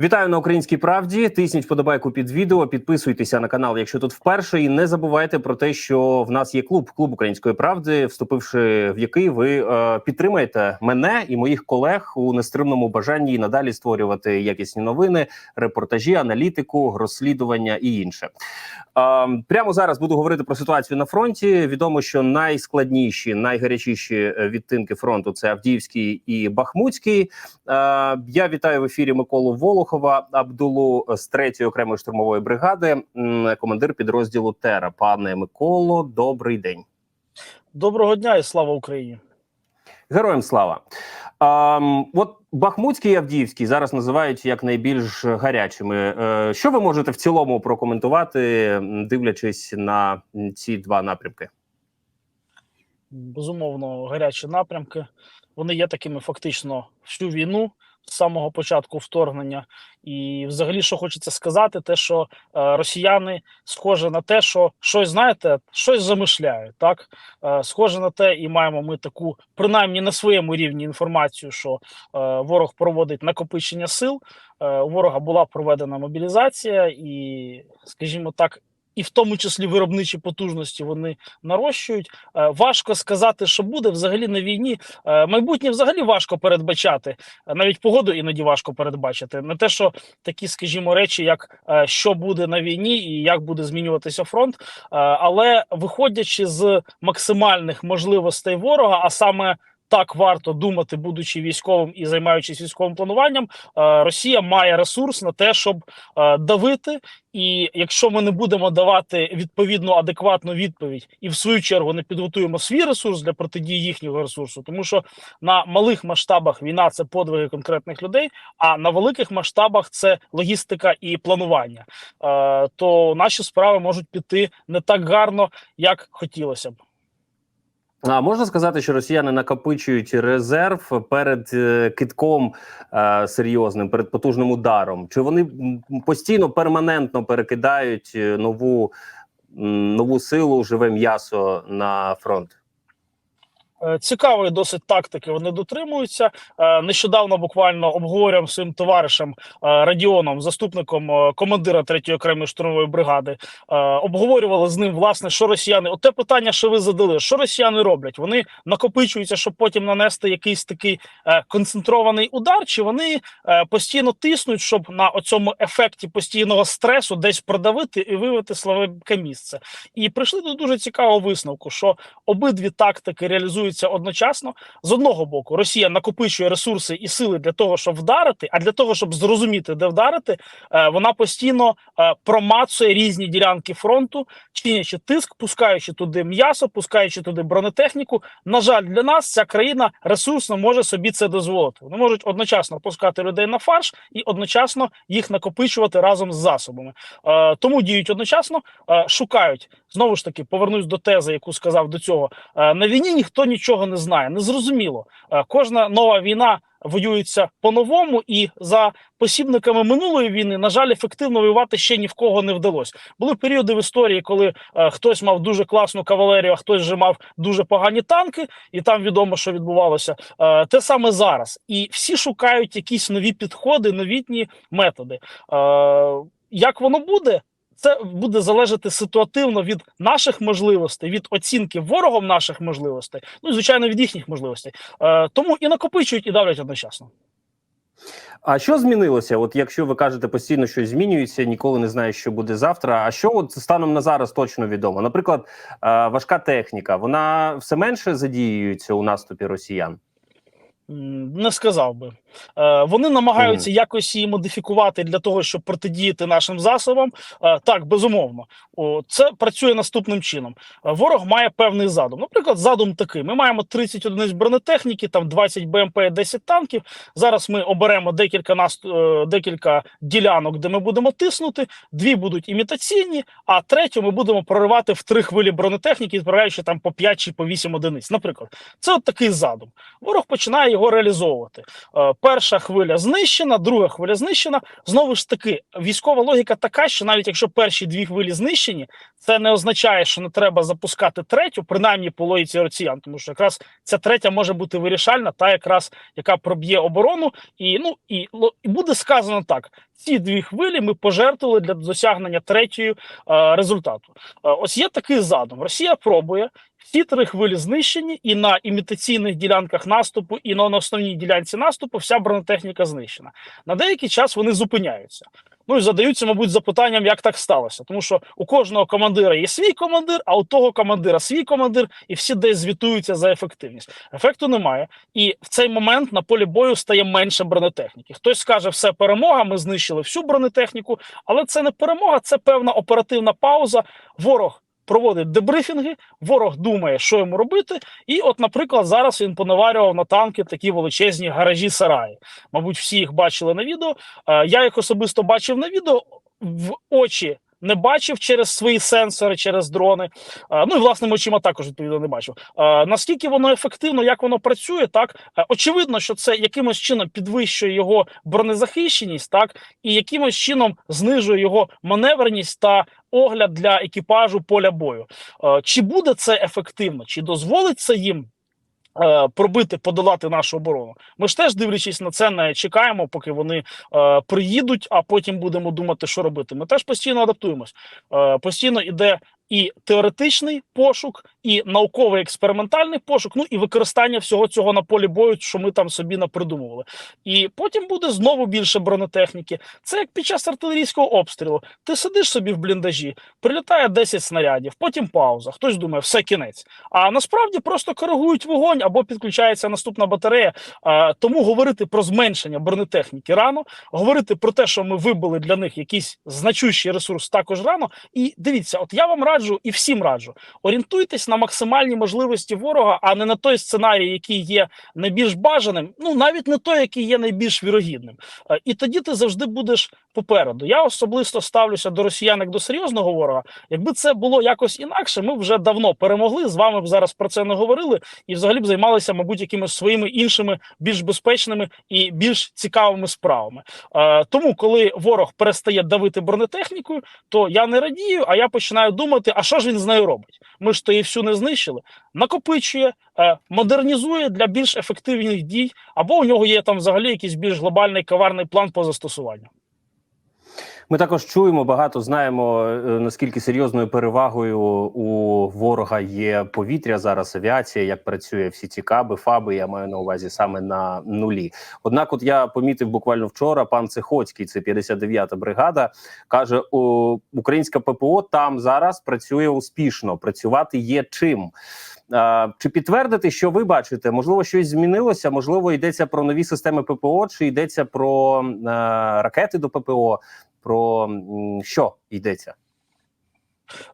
Вітаю на українській правді. Тисніть вподобайку під відео. Підписуйтеся на канал, якщо тут вперше, і не забувайте про те, що в нас є клуб, клуб української правди, вступивши в який ви е, підтримаєте мене і моїх колег у нестримному бажанні надалі створювати якісні новини, репортажі, аналітику, розслідування і інше. Е, прямо зараз буду говорити про ситуацію на фронті. Відомо, що найскладніші, найгарячіші е, відтинки фронту це Авдіївський і Бахмутський. Е, я вітаю в ефірі Миколу Волохова, Абдулу з 3-ї окремої штурмової бригади, командир підрозділу Тера. Пане Миколо, добрий день. Доброго дня і слава Україні. Героям слава. Um, от Бахмутський і Авдіївський зараз називають як найбільш гарячими. Е, що ви можете в цілому прокоментувати, дивлячись на ці два напрямки? Безумовно, гарячі напрямки. Вони є такими фактично всю війну з самого початку вторгнення. І, взагалі, що хочеться сказати, те, що е, росіяни схоже на те, що щось знаєте, щось замишляють. Так е, схоже на те, і маємо ми таку, принаймні на своєму рівні інформацію, що е, ворог проводить накопичення сил. У ворога була проведена мобілізація, і, скажімо так. І в тому числі виробничі потужності вони нарощують. Е, важко сказати, що буде взагалі на війні. Е, майбутнє взагалі важко передбачати. Е, Навіть погоду іноді важко передбачити. Не те, що такі, скажімо, речі, як що буде на війні і як буде змінюватися фронт. Але виходячи з максимальних можливостей ворога, а саме так варто думати, будучи військовим і займаючись військовим плануванням, е, Росія має ресурс на те, щоб е, давити. І якщо ми не будемо давати відповідну адекватну відповідь, і в свою чергу не підготуємо свій ресурс для протидії їхнього ресурсу, тому що на малих масштабах війна це подвиги конкретних людей, а на великих масштабах це логістика і планування, е, то наші справи можуть піти не так гарно, як хотілося б. А можна сказати, що росіяни накопичують резерв перед е, китком е, серйозним, перед потужним ударом? Чи вони постійно перманентно перекидають е, нову, нову силу, живе м'ясо на фронт? Е, Цікавої досить тактики вони дотримуються. Е, Нещодавно буквально обговорював своїм товаришем е, Радіоном, заступником командира 3-ї окремої штурмової бригади. Обговорювали з ним власне, що росіяни. Оте питання, що ви задали, що росіяни роблять? Вони накопичуються, щоб потім нанести якийсь такий концентрований удар, чи вони постійно тиснуть, щоб на оцьому ефекті постійного стресу десь продавити і вивести слабке місце. І прийшли до дуже цікавого висновку, що обидві тактики реалізуються одночасно. З одного боку, Росія накопичує ресурси і сили для того, щоб вдарити, а для того, щоб зрозуміти, де вдарити, е, вона постійно е, промацує різні ділянки фронту, чинячи тиск, пускаючи туди м'ясо, пускаючи туди бронетехніку. На жаль, для нас ця країна ресурсно може собі це дозволити. Вони можуть одночасно пускати людей на фарш і одночасно їх накопичувати разом з засобами. Е, тому діють одночасно, шукають знову ж таки. Повернусь до тези, яку сказав до цього. На війні ніхто нічого не знає, незрозуміло. Е, кожна нова війна воюється по-новому, і за посібниками минулої війни, на жаль, ефективно воювати ще ні в кого не вдалося. Були періоди в історії, коли е, хтось мав дуже класну кавалерію, а хтось вже мав дуже погані танки, і там відомо, що відбувалося. Е, те саме зараз. І всі шукають якісь нові підходи, новітні методи. Як воно буде? Це буде залежати ситуативно від наших можливостей, від оцінки ворогом наших можливостей, ну і звичайно від їхніх можливостей. Е, тому і накопичують, і давлять одночасно. А що змінилося? От якщо ви кажете постійно, що змінюється, ніколи не знаєш, що буде завтра. А що от станом на зараз точно відомо? Наприклад, е, важка техніка, вона все менше задіюється у наступі росіян. Не сказав би. Е, Вони намагаються якось її модифікувати для того, щоб протидіяти нашим засобам. Е, Так, безумовно, це працює наступним чином. Е, Ворог має певний задум. Наприклад, задум такий: ми маємо 30 одиниць бронетехніки, там 20 БМП, 10 танків. Зараз ми оберемо декілька нас декілька ділянок, де ми будемо тиснути. Дві будуть імітаційні, а третю ми будемо проривати в три хвилі бронетехніки, відправляючи там по 5 чи по 8 одиниць. Наприклад, це от такий задум. Ворог починає його реалізовувати. Перша хвиля знищена, друга хвиля знищена. Знову ж таки, військова логіка така, що навіть якщо перші дві хвилі знищені, це не означає, що не треба запускати третю, принаймні по логіці росіян, тому що якраз ця третя може бути вирішальна, та якраз яка проб'є оборону, і ну і, і буде сказано так: ці дві хвилі ми пожертвували для досягнення третьої е, результату. Е, ось є такий задум. Росія пробує. Всі три хвилі знищені, і на імітаційних ділянках наступу, і на основній ділянці наступу вся бронетехніка знищена. На деякий час вони зупиняються. Ну і задаються, мабуть, запитанням, як так сталося. Тому що у кожного командира є свій командир, а у того командира свій командир, і всі десь звітуються за ефективність. Ефекту немає. І в цей момент на полі бою стає менше бронетехніки. Хтось скаже, все перемога, ми знищили всю бронетехніку, але це не перемога, це певна оперативна пауза. Ворог. Проводить дебрифінги, ворог думає, що йому робити. І, от, наприклад, зараз він понаварював на танки такі величезні гаражі сараї. Мабуть, всі їх бачили на відео. Е, Я їх особисто бачив на відео в очі. Не бачив через свої сенсори, через дрони. Ну і власними очима також відповідно не бачив. Наскільки воно ефективно, як воно працює, так Е, очевидно, що це якимось чином підвищує його бронезахищеність, так і якимось чином знижує його маневреність та огляд для екіпажу поля бою. Е, Чи буде це ефективно? Чи дозволить це їм? Е, Пробити, подолати нашу оборону. Ми ж теж дивлячись на це, не чекаємо, поки вони е, приїдуть, а потім будемо думати, що робити. Ми теж постійно адаптуємось. Е, постійно іде і теоретичний пошук, і науковий експериментальний пошук, ну і використання всього цього на полі бою, що ми там собі напридумували. І потім буде знову більше бронетехніки. Це як під час артилерійського обстрілу. Ти сидиш собі в бліндажі, прилітає 10 снарядів, потім пауза. Хтось думає, все кінець. А насправді просто коригують вогонь або підключається наступна батарея. Тому говорити про зменшення бронетехніки рано, говорити про те, що ми вибили для них якийсь значущий ресурс, також рано. І дивіться, от я вам раджу і всім раджу: орієнтуйтесь на максимальні можливості ворога, а не на той сценарій, який є найбільш бажаним, ну навіть не той, який є найбільш вірогідним. Е, І тоді ти завжди будеш попереду. Я особисто ставлюся до росіян як до серйозного ворога. Якби це було якось інакше, ми вже давно перемогли. З вами б зараз про це не говорили, і взагалі б займалися, мабуть, якимись своїми іншими, більш безпечними і більш цікавими справами. Е, тому, коли ворог перестає давити бронетехнікою, то я не радію, а я починаю думати, а що ж він з нею робить? Ми ж то її всю не знищили. Накопичує, е, модернізує для більш ефективних дій, або у нього є там взагалі якийсь більш глобальний коварний план по застосуванню. Ми також чуємо багато, знаємо е, наскільки серйозною перевагою у ворога є повітря зараз, авіація, як працює всі ці каби, фаби. Я маю на увазі саме на нулі. Однак, от я помітив буквально вчора, пан Цехоцький, це 59-та бригада, каже: о, українська ППО там зараз працює успішно. Працювати є чим. Чи підтвердити, що ви бачите? Можливо, щось змінилося? Можливо, йдеться про нові системи ППО, чи йдеться про е, ракети до ППО? Про що йдеться?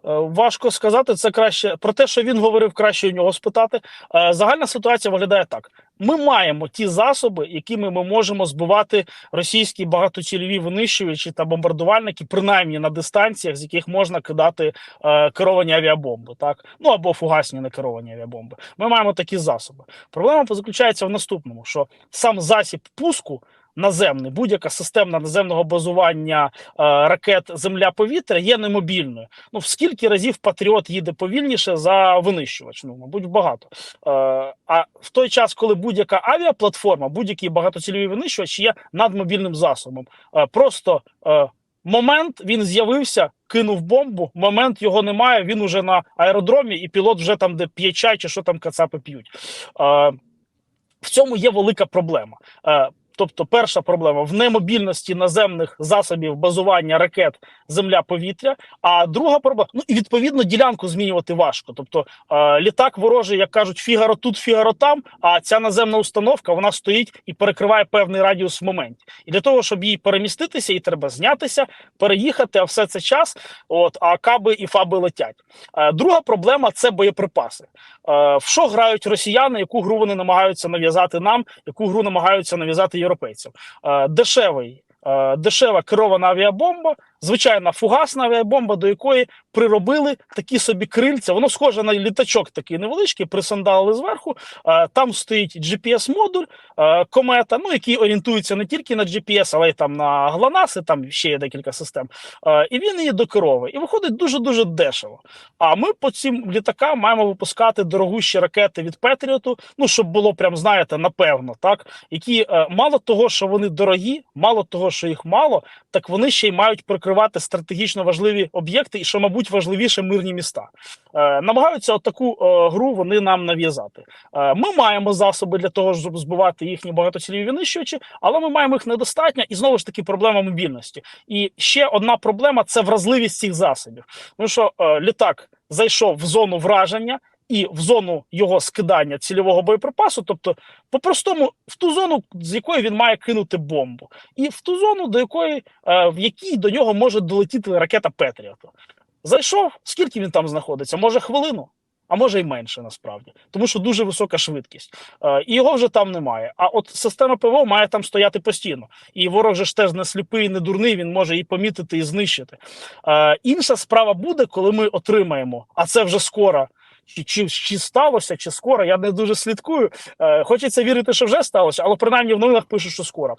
Е, Важко сказати це краще про те, що він говорив, краще у нього спитати. Е, Загальна ситуація виглядає так: ми маємо ті засоби, якими ми можемо збивати російські багатоцільові винищувачі та бомбардувальники, принаймні на дистанціях, з яких можна кидати е, керовані авіабомби, так ну або фугасні некеровані авіабомби. Ми маємо такі засоби. Проблема заключається в наступному: що сам засіб пуску. Наземний, будь-яка системна наземного базування е, ракет земля-повітря є немобільною. Ну в скільки разів Патріот їде повільніше за винищувач? Ну, мабуть, багато. Е, а в той час, коли будь-яка авіаплатформа, будь-який багатоцільовий винищувач є надмобільним засобом. Е, просто момент він з'явився, кинув бомбу. Момент його немає. Він уже на аеродромі, і пілот вже там, де п'є чай, чи що там кацапи п'ють. Е, в цьому є велика проблема. Е, Тобто, перша проблема в немобільності наземних засобів базування ракет земля-повітря. А друга проблема ну і відповідно ділянку змінювати важко. Тобто е, літак ворожий, як кажуть, фігаро тут, фігаро там. А ця наземна установка вона стоїть і перекриває певний радіус в моменті. І для того, щоб їй переміститися, їй треба знятися, переїхати. А все це час. От а каби і фаби летять. Е, друга проблема це боєприпаси. Е, в що грають росіяни, яку гру вони намагаються нав'язати нам, яку гру намагаються нав'язати європейцям. Е, Дешевий. е, Дешева керована авіабомба, звичайна фугасна авіабомба, до якої приробили такі собі крильця. Воно схоже на літачок такий невеличкий, присандалили зверху. Там стоїть GPS-модуль, комета, ну який орієнтується не тільки на GPS, але й там на GLONASS, і там ще є декілька систем. І він її докеровує. І виходить дуже дуже дешево. А ми по цим літакам маємо випускати дорогущі ракети від Петріоту, ну щоб було прям знаєте, напевно, так які е, мало того, що вони дорогі, мало того, що їх мало, так вони ще й мають прикривати стратегічно важливі об'єкти, і що, мабуть, важливіше мирні міста. Е, намагаються от таку е, гру вони нам нав'язати. Е, ми маємо засоби для того, щоб збивати їхні багатоцільові винищувачі, але ми маємо їх недостатньо, і знову ж таки проблема мобільності. І ще одна проблема це вразливість цих засобів. Тому що літак зайшов в зону враження. І в зону його скидання цільового боєприпасу, тобто, по-простому, в ту зону, з якої він має кинути бомбу, і в ту зону, до якої е, в якій до нього може долетіти ракета Петріоту. Зайшов, скільки він там знаходиться? Може хвилину, а може й менше насправді, тому що дуже висока швидкість, е, і його вже там немає. А от система ПВО має там стояти постійно. І ворог же ж теж не сліпий, не дурний. Він може і помітити, і знищити. Е, інша справа буде, коли ми отримаємо, а це вже скоро. Чи, чи, чи сталося, чи скоро, я не дуже слідкую. Е, хочеться вірити, що вже сталося, але принаймні в новинах пишуть, що скоро.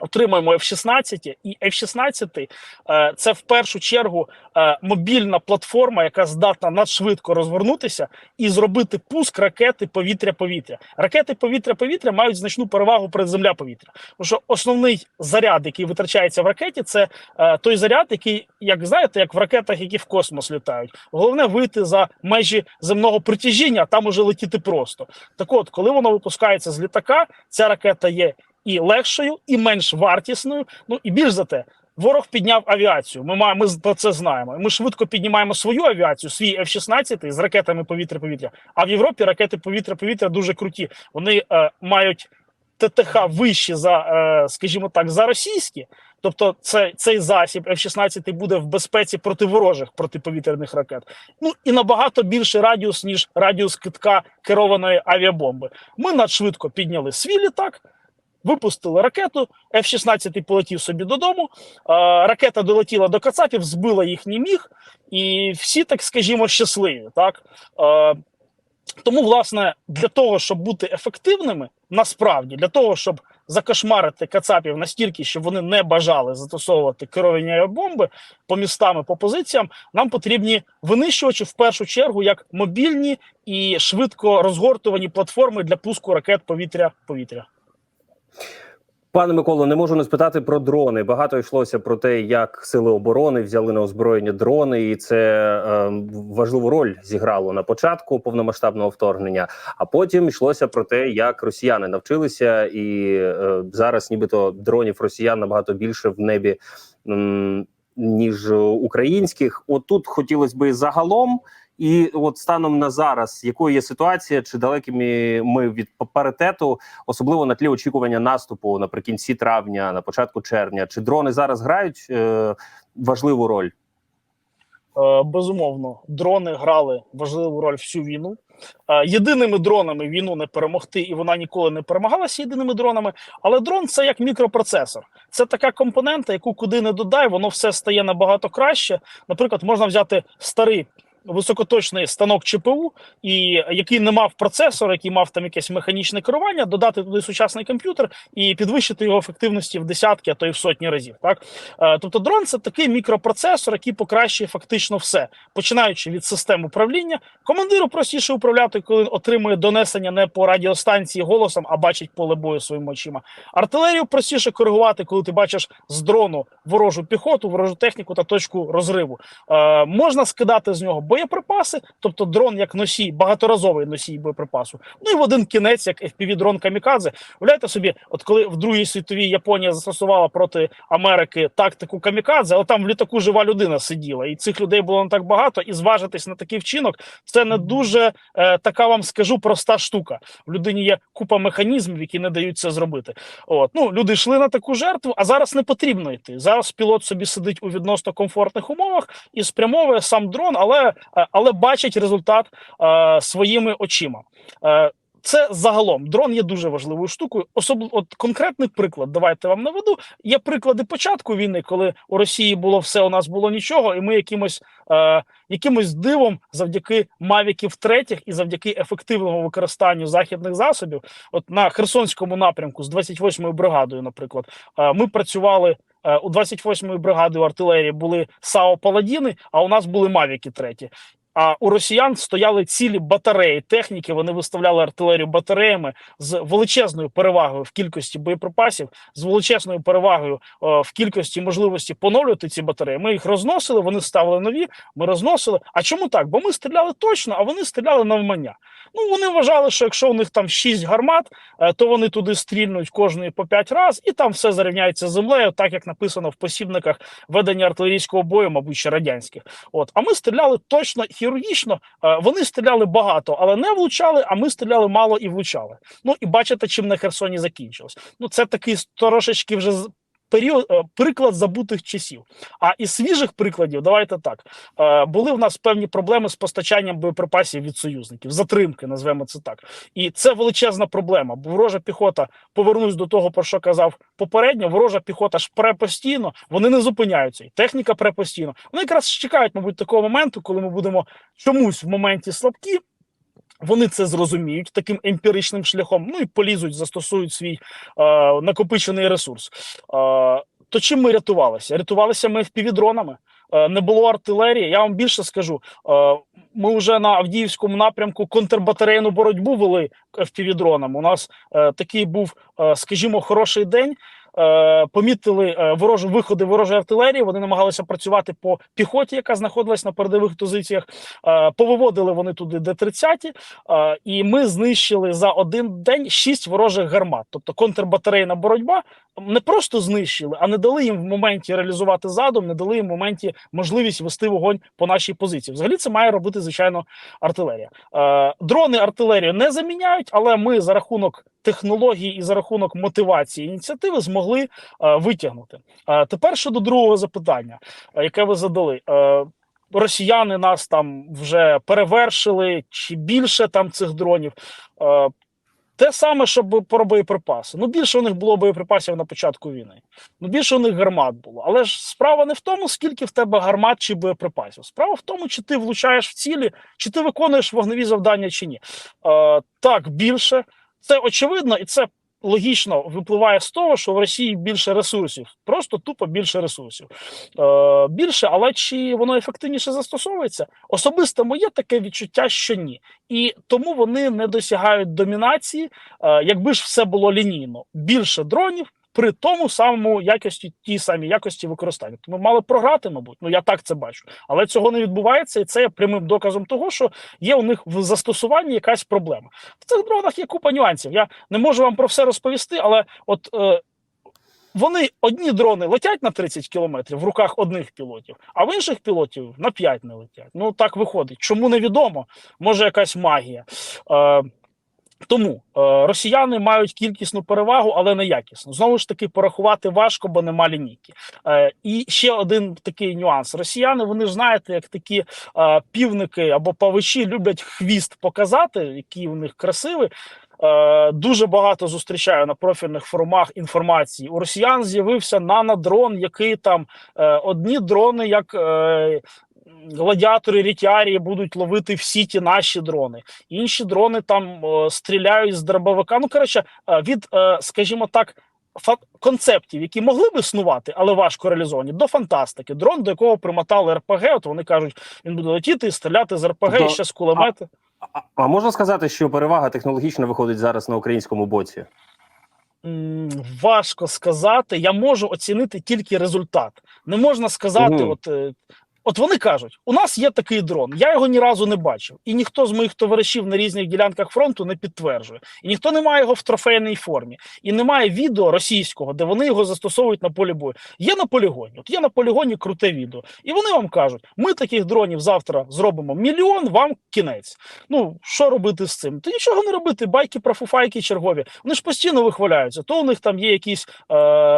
Отримаємо F-16, і F-16 е, це в першу чергу е, мобільна платформа, яка здатна надшвидко розвернутися і зробити пуск ракети повітря-повітря. Ракети повітря-повітря мають значну перевагу перед земля-повітря. Тому що основний заряд, який витрачається в ракеті, це е, той заряд, який, як знаєте, як в ракетах, які в космос літають. Головне вийти за межі земного притяжіння, а там уже летіти просто. Так от, коли воно випускається з літака, ця ракета є і легшою, і менш вартісною. Ну і більш за те, ворог підняв авіацію. Ми маємо ми це знаємо. Ми швидко піднімаємо свою авіацію, свій F-16 з ракетами повітря-повітря. А в Європі ракети повітря-повітря дуже круті. Вони е, мають ТТХ вищі за, е, скажімо так, за російські. Тобто, це цей засіб F-16 буде в безпеці проти ворожих протиповітряних ракет. Ну і набагато більший радіус ніж радіус китка керованої авіабомби. Ми надшвидко підняли свій літак. Випустили ракету, F-16 полетів собі додому. Ракета долетіла до Кацапів, збила їхній міг, і всі, так скажімо, щасливі. Так? Тому, власне, для того, щоб бути ефективними, насправді, для того, щоб закошмарити Кацапів настільки, щоб вони не бажали застосовувати керовані авіабомби по містам і по позиціям, нам потрібні винищувачі в першу чергу як мобільні і швидко розгортувані платформи для пуску ракет повітря-повітря. Пане Миколо, не можу не спитати про дрони. Багато йшлося про те, як сили оборони взяли на озброєння дрони, і це е, важливу роль зіграло на початку повномасштабного вторгнення. А потім йшлося про те, як росіяни навчилися, і е, зараз, нібито дронів росіян набагато більше в небі м, ніж українських. От тут хотілося би загалом. І от станом на зараз, якою є ситуація, чи далекі ми- від паритету, особливо на тлі очікування наступу наприкінці травня, на початку червня, чи дрони зараз грають е, важливу роль? Е, Безумовно, дрони грали важливу роль всю війну. Е, Єдиними дронами війну не перемогти, і вона ніколи не перемагалася єдиними дронами. Але дрон це як мікропроцесор. Це така компонента, яку куди не додай, воно все стає набагато краще. Наприклад, можна взяти старий. Високоточний станок ЧПУ, і який не мав процесора, який мав там якесь механічне керування, додати туди сучасний комп'ютер і підвищити його ефективності в десятки, а то й в сотні разів. Так Е, тобто, дрон це такий мікропроцесор, який покращує фактично все, починаючи від систем управління. Командиру простіше управляти, коли отримує донесення не по радіостанції голосом, а бачить поле бою своїми очима. Артилерію простіше коригувати, коли ти бачиш з дрону ворожу піхоту, ворожу техніку та точку розриву. Е, можна скидати з нього боєприпаси, тобто дрон як носій, багаторазовий носій боєприпасу. Ну і в один кінець, як FPV-дрон Камікадзе. Уявляєте собі, от коли в Другій світовій Японія застосувала проти Америки тактику Камікадзе, але там в літаку жива людина сиділа, і цих людей було не так багато, і зважитись на такий вчинок це не дуже е, така вам скажу проста штука. В людині є купа механізмів, які не дають це зробити. От ну люди йшли на таку жертву, а зараз не потрібно йти. Зараз пілот собі сидить у відносно комфортних умовах і спрямовує сам дрон, але, але бачить результат е, своїми очима. Е, це загалом дрон є дуже важливою штукою. Особливо от конкретний приклад. Давайте вам наведу. Є приклади початку війни, коли у Росії було все, у нас було нічого, і ми якимось е, якимось дивом, завдяки мавіків третіх і завдяки ефективному використанню західних засобів, от на Херсонському напрямку з 28-ю бригадою, наприклад, е, ми працювали. Е, У 28-ї бригади артилерії були САО Паладіни, а у нас були Мавіки треті. А у росіян стояли цілі батареї техніки. Вони виставляли артилерію батареями з величезною перевагою в кількості боєприпасів, з величезною перевагою е, в кількості можливості поновлювати ці батареї. Ми їх розносили, вони ставили нові. Ми розносили. А чому так? Бо ми стріляли точно, а вони стріляли навмання. Ну вони вважали, що якщо у них там 6 гармат, е, то вони туди стрільнуть кожної по 5 разів, і там все зарівняється з землею, так як написано в посібниках ведення артилерійського бою, мабуть, ще радянських. От, а ми стріляли точно хірургічно. Е, Вони стріляли багато, але не влучали. А ми стріляли мало і влучали. Ну і бачите, чим на Херсоні закінчилось. Ну це такий трошечки вже період, е, приклад забутих часів. А із свіжих прикладів, давайте так. Е, Були в нас певні проблеми з постачанням боєприпасів від союзників, затримки, назвемо це так. І це величезна проблема. Бо ворожа піхота, повернусь до того, про що казав попередньо. Ворожа піхота ж пре постійно, вони не зупиняються. І техніка пре постійно. Вони якраз чекають, мабуть, такого моменту, коли ми будемо чомусь в моменті слабкі. Вони це зрозуміють таким емпіричним шляхом. Ну і полізуть, застосують свій е, накопичений ресурс. Е, то чим ми рятувалися? Рятувалися ми впівдронами. Не було артилерії. Я вам більше скажу. Ми вже на Авдіївському напрямку контрбатарейну боротьбу вели впівдронами. У нас е, такий був, е, скажімо, хороший день. Е, помітили е, ворожі виходи ворожої артилерії. Вони намагалися працювати по піхоті, яка знаходилась на передових позиціях. Е, повиводили вони туди Д-30, е, і ми знищили за один день шість ворожих гармат. Тобто контрбатарейна боротьба не просто знищили, а не дали їм в моменті реалізувати задум, не дали їм в моменті можливість вести вогонь по нашій позиції. Взагалі це має робити звичайно артилерія. Е, дрони артилерію не заміняють, але ми за рахунок технологій і за рахунок мотивації ініціативи змогли е, витягнути. Е, тепер щодо другого запитання, е, яке ви задали. Росіяни нас там вже перевершили чи більше там цих дронів. Те саме, що про боєприпаси. Ну, більше у них було боєприпасів на початку війни. Ну, більше у них гармат було. Але ж справа не в тому, скільки в тебе гармат чи боєприпасів. Справа в тому, чи ти влучаєш в цілі, чи ти виконуєш вогневі завдання, чи ні. Е, так, більше. Це очевидно, і це логічно випливає з того, що в Росії більше ресурсів, просто тупо більше ресурсів. Е, більше, але чи воно ефективніше застосовується? Особисто моє таке відчуття, що ні. І тому вони не досягають домінації, е, якби ж все було лінійно. Більше дронів. При тому самому якості, тій самій якості використання. Тому мали програти, мабуть. Ну я так це бачу. Але цього не відбувається, і це є прямим доказом того, що є у них в застосуванні якась проблема. В цих дронах є купа нюансів. Я не можу вам про все розповісти, але от е, вони одні дрони летять на 30 кілометрів в руках одних пілотів, а в інших пілотів на 5 не летять. Ну так виходить. Чому невідомо? Може, якась магія. Е, тому е, росіяни мають кількісну перевагу, але не якісну. Знову ж таки, порахувати важко, бо нема лінійки. Е, і ще один такий нюанс: росіяни, вони ж знаєте, як такі е, півники або павичі люблять хвіст показати, який у них красивий. Дуже багато зустрічаю на профільних форумах інформації. У росіян з'явився нанодрон, який там одні дрони, як. Е, Гладіатори рітярії будуть ловити всі ті наші дрони. Інші дрони там е, стріляють з дробовика. Ну коротше, е, від, е, скажімо так, концептів, які могли б існувати, але важко реалізовані, до фантастики. Дрон, до якого примотали РПГ, от вони кажуть, він буде летіти і стріляти з РПГ Тобто, і ще з кулемети. А, а можна сказати, що перевага технологічна виходить зараз на українському боці? Важко сказати. Я можу оцінити тільки результат. Не можна сказати, Мгм. от. От вони кажуть, у нас є такий дрон, я його ні разу не бачив, і ніхто з моїх товаришів на різних ділянках фронту не підтверджує. І ніхто не має його в трофейній формі, і немає відео російського, де вони його застосовують на полі бою. Є на полігоні, от є на полігоні круте відео, і вони вам кажуть: ми таких дронів завтра зробимо мільйон, вам кінець. Ну що робити з цим? Та нічого не робити. Байки про фуфайки чергові. Вони ж постійно вихваляються. То у них там є якісь е,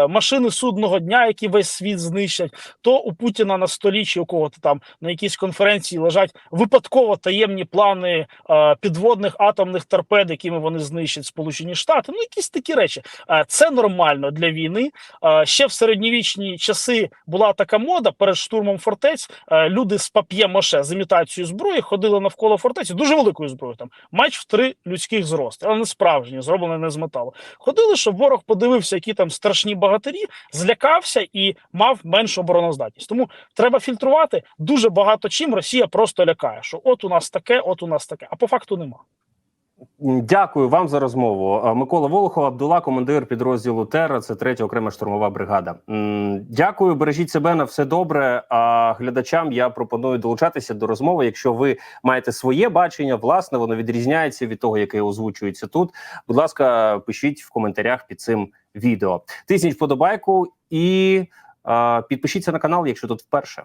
машини судного дня, які весь світ знищать, то у Путіна на столі чи у кого-то там на якійсь конференції лежать випадково таємні плани е, підводних атомних торпед, якими вони знищать Сполучені Штати. Ну, якісь такі речі. Е, це нормально для війни. Е, ще в середньовічні часи була така мода перед штурмом фортець. Е, люди з пап'є-моше з імітацією зброї ходили навколо фортеці, дуже великою зброєю, там матч в три людських зрости, але не справжні, зроблені не з металу. Ходили, щоб ворог подивився, які там страшні богатирі, злякався і мав меншу обороноздатність. Тому треба фільтрувати дуже багато чим. Росія просто лякає, що от у нас таке, от у нас таке, а по факту нема. Дякую вам за розмову. Микола Волохов, Абдула, командир підрозділу Терра. Це третя окрема штурмова бригада. Дякую, бережіть себе на все добре. А глядачам я пропоную долучатися до розмови. Якщо ви маєте своє бачення, власне, воно відрізняється від того, яке озвучується тут. Будь ласка, пишіть в коментарях під цим відео. Тисніть вподобайку і а, підпишіться на канал, якщо тут вперше.